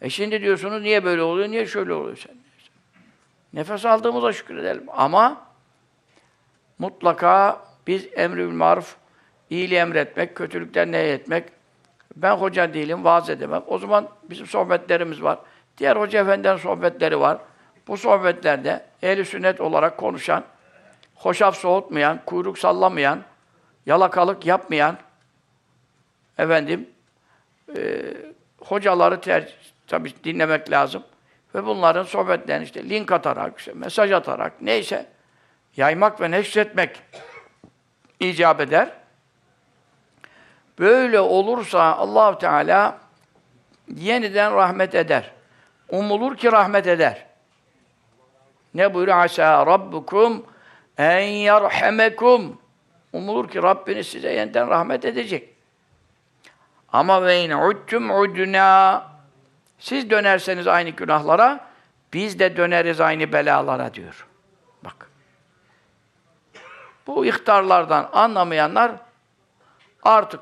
E şimdi diyorsunuz niye böyle oluyor, niye şöyle oluyor sen? Nefes aldığımıza şükredelim. Ama mutlaka biz emri bil maruf, iyiliği emretmek, kötülükten nehyetmek. Ben hoca değilim, vaaz edemem. O zaman bizim sohbetlerimiz var. Diğer hoca efendilerin sohbetleri var. Bu sohbetlerde ehli sünnet olarak konuşan, hoşaf soğutmayan, kuyruk sallamayan, yalakalık yapmayan, efendim, e, hocaları ter, tabii dinlemek lazım. Ve bunların sohbetlerini işte link atarak, işte mesaj atarak, neyse yaymak ve neşretmek icap eder. Böyle olursa allah Teala yeniden rahmet eder. Umulur ki rahmet eder. Ne buyuruyor? Asa rabbukum en yerhamekum. Umulur ki Rabbiniz size yeniden rahmet edecek. Ama ve in udtum udna. Siz dönerseniz aynı günahlara, biz de döneriz aynı belalara diyor. Bak. Bu ihtarlardan anlamayanlar artık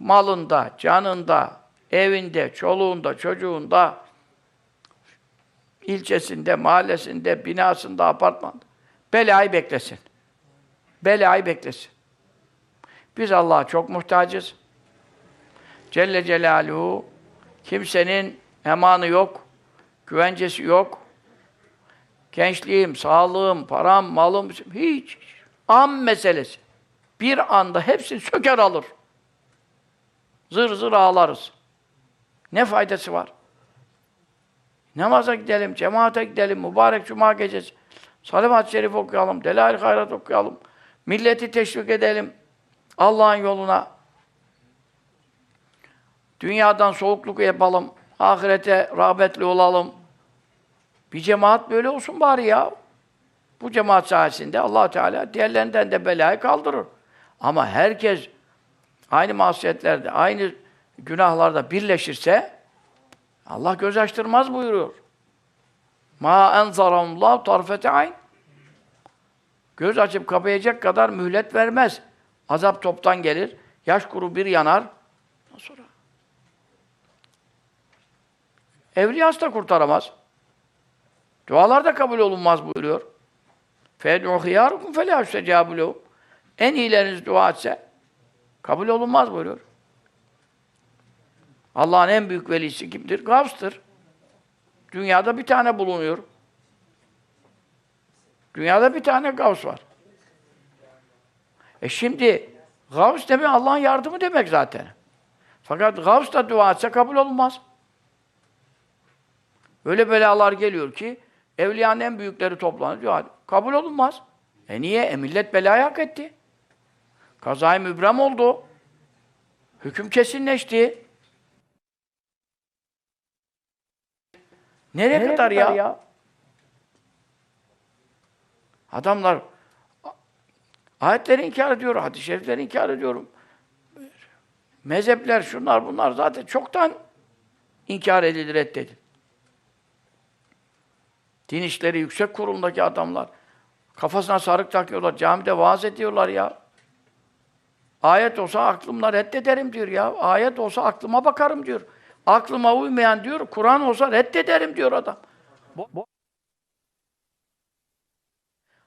malında, canında, evinde, çoluğunda, çocuğunda, ilçesinde, mahallesinde, binasında, apartmanda belayı beklesin. Belayı beklesin. Biz Allah'a çok muhtacız. Celle Celaluhu kimsenin emanı yok, güvencesi yok. Gençliğim, sağlığım, param, malım hiç an meselesi. Bir anda hepsini söker alır. Zır zır ağlarız. Ne faydası var? Namaza gidelim, cemaate gidelim, mübarek cuma gecesi. Salavat-ı şerif okuyalım, delail hayrat okuyalım. Milleti teşvik edelim. Allah'ın yoluna. Dünyadan soğukluk yapalım. Ahirete rağbetli olalım. Bir cemaat böyle olsun bari ya. Bu cemaat sayesinde allah Teala diğerlerinden de belayı kaldırır. Ama herkes aynı masiyetlerde, aynı günahlarda birleşirse Allah göz açtırmaz buyuruyor. Ma enzaramullah tarfete ayn. Göz açıp kapayacak kadar mühlet vermez. Azap toptan gelir. Yaş kuru bir yanar. Ondan sonra Evliyası da kurtaramaz. Dualar da kabul olunmaz buyuruyor. فَاَدْعُوا خِيَارُكُمْ فَلَا يُسْتَجَابُ لَهُمْ En iyileriniz dua etse kabul olunmaz buyuruyor. Allah'ın en büyük velisi kimdir? Gavs'tır. Dünyada bir tane bulunuyor. Dünyada bir tane Gavs var. E şimdi Gavs demek Allah'ın yardımı demek zaten. Fakat Gavs da dua etse kabul olmaz. Öyle belalar geliyor ki evliyanın en büyükleri toplanıyor diyor. Kabul olunmaz. E niye? E millet belayı hak etti. Kazayı mübrem oldu. Hüküm kesinleşti. Nereye, kadar, ya? Adamlar ayetleri inkar ediyor, hadis-i şerifleri inkar ediyorum. Mezhepler, şunlar bunlar zaten çoktan inkar edilir, reddedilir. Din işleri yüksek kurulundaki adamlar kafasına sarık takıyorlar, camide vaaz ediyorlar ya. Ayet olsa aklımla reddederim diyor ya. Ayet olsa aklıma bakarım diyor. Aklıma uymayan diyor, Kur'an olsa reddederim diyor adam. Bu, bu.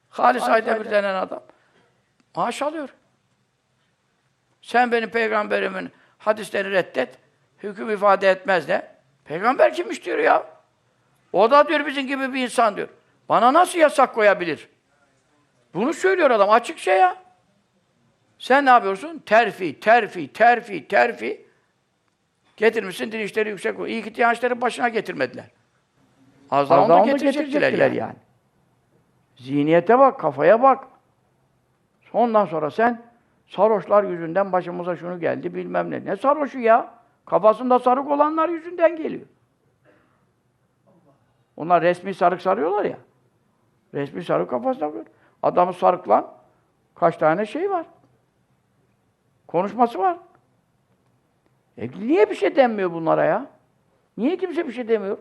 Halis Aydemir denen adam. Maaş alıyor. Sen benim peygamberimin hadislerini reddet, hüküm ifade etmez de. Peygamber kimmiş diyor ya. O da diyor bizim gibi bir insan diyor. Bana nasıl yasak koyabilir? Bunu söylüyor adam açıkça ya. Sen ne yapıyorsun? Terfi, terfi, terfi, terfi. Getirmişsin din işleri yüksek. İyi ki işleri başına getirmediler. Az daha onu getirecektiler, yani. yani. Zihniyete bak, kafaya bak. Ondan sonra sen sarhoşlar yüzünden başımıza şunu geldi bilmem ne. Ne sarhoşu ya? Kafasında sarık olanlar yüzünden geliyor. Onlar resmi sarık sarıyorlar ya. Resmi sarık kafasına koyuyor. Adamı sarıklan kaç tane şey var. Konuşması var. E niye bir şey denmiyor bunlara ya? Niye kimse bir şey demiyor?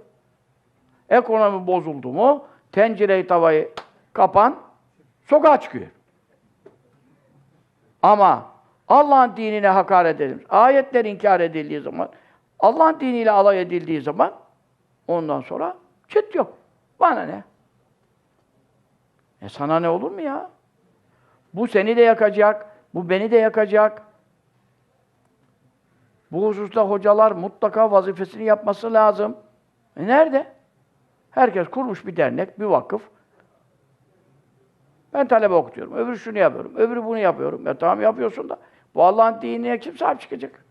Ekonomi bozuldu mu, tencereyi tavayı kapan, sokağa çıkıyor. Ama Allah'ın dinine hakaret edilmiş, ayetler inkar edildiği zaman Allah'ın diniyle alay edildiği zaman ondan sonra çıt yok. Bana ne? E sana ne olur mu ya? Bu seni de yakacak, bu beni de yakacak. Bu hususta hocalar mutlaka vazifesini yapması lazım. E nerede? Herkes kurmuş bir dernek, bir vakıf. Ben talebe okutuyorum, öbürü şunu yapıyorum, öbürü bunu yapıyorum. Ya tamam yapıyorsun da bu Allah'ın dinine kim sahip çıkacak?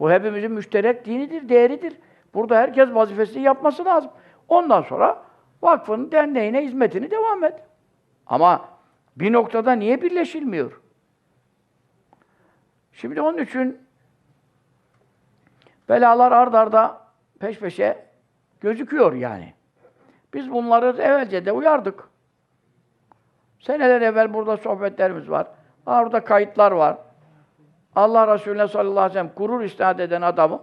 Bu hepimizin müşterek dinidir, değeridir. Burada herkes vazifesini yapması lazım. Ondan sonra vakfın, derneğine hizmetini devam et. Ama bir noktada niye birleşilmiyor? Şimdi onun için belalar ard arda peş peşe gözüküyor yani. Biz bunları evvelce de uyardık. Seneler evvel burada sohbetlerimiz var. Orada kayıtlar var. Allah Resulüne sallallahu aleyhi ve sellem gurur isnat eden adamı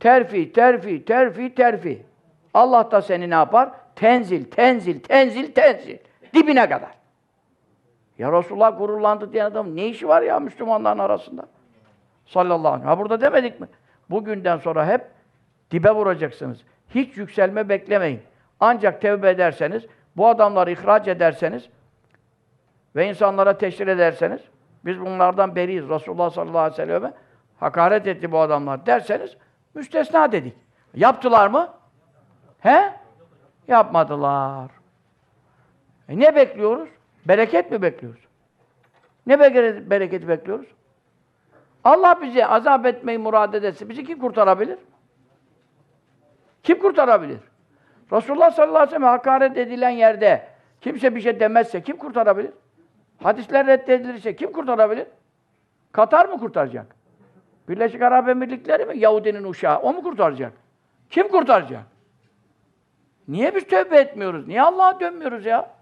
terfi, terfi, terfi, terfi. Allah da seni ne yapar? Tenzil, tenzil, tenzil, tenzil. Dibine kadar. Ya Resulullah gururlandı diyen adam ne işi var ya Müslümanların arasında? Sallallahu aleyhi ve sellem. Ha burada demedik mi? Bugünden sonra hep dibe vuracaksınız. Hiç yükselme beklemeyin. Ancak tevbe ederseniz, bu adamları ihraç ederseniz ve insanlara teşhir ederseniz, biz bunlardan beriyiz. Resulullah sallallahu aleyhi ve selleme hakaret etti bu adamlar derseniz, müstesna dedik. Yaptılar mı? He? Yapmadılar. E ne bekliyoruz? Bereket mi bekliyoruz? Ne bere- bereketi bekliyoruz? Allah bizi azap etmeyi murad ederse bizi kim kurtarabilir? Kim kurtarabilir? Resulullah sallallahu aleyhi ve sellem hakaret edilen yerde kimse bir şey demezse kim kurtarabilir? Hadisler reddedilirse kim kurtarabilir? Katar mı kurtaracak? Birleşik Arap Emirlikleri mi? Yahudinin uşağı. O mu kurtaracak? Kim kurtaracak? Niye biz tövbe etmiyoruz? Niye Allah'a dönmüyoruz ya?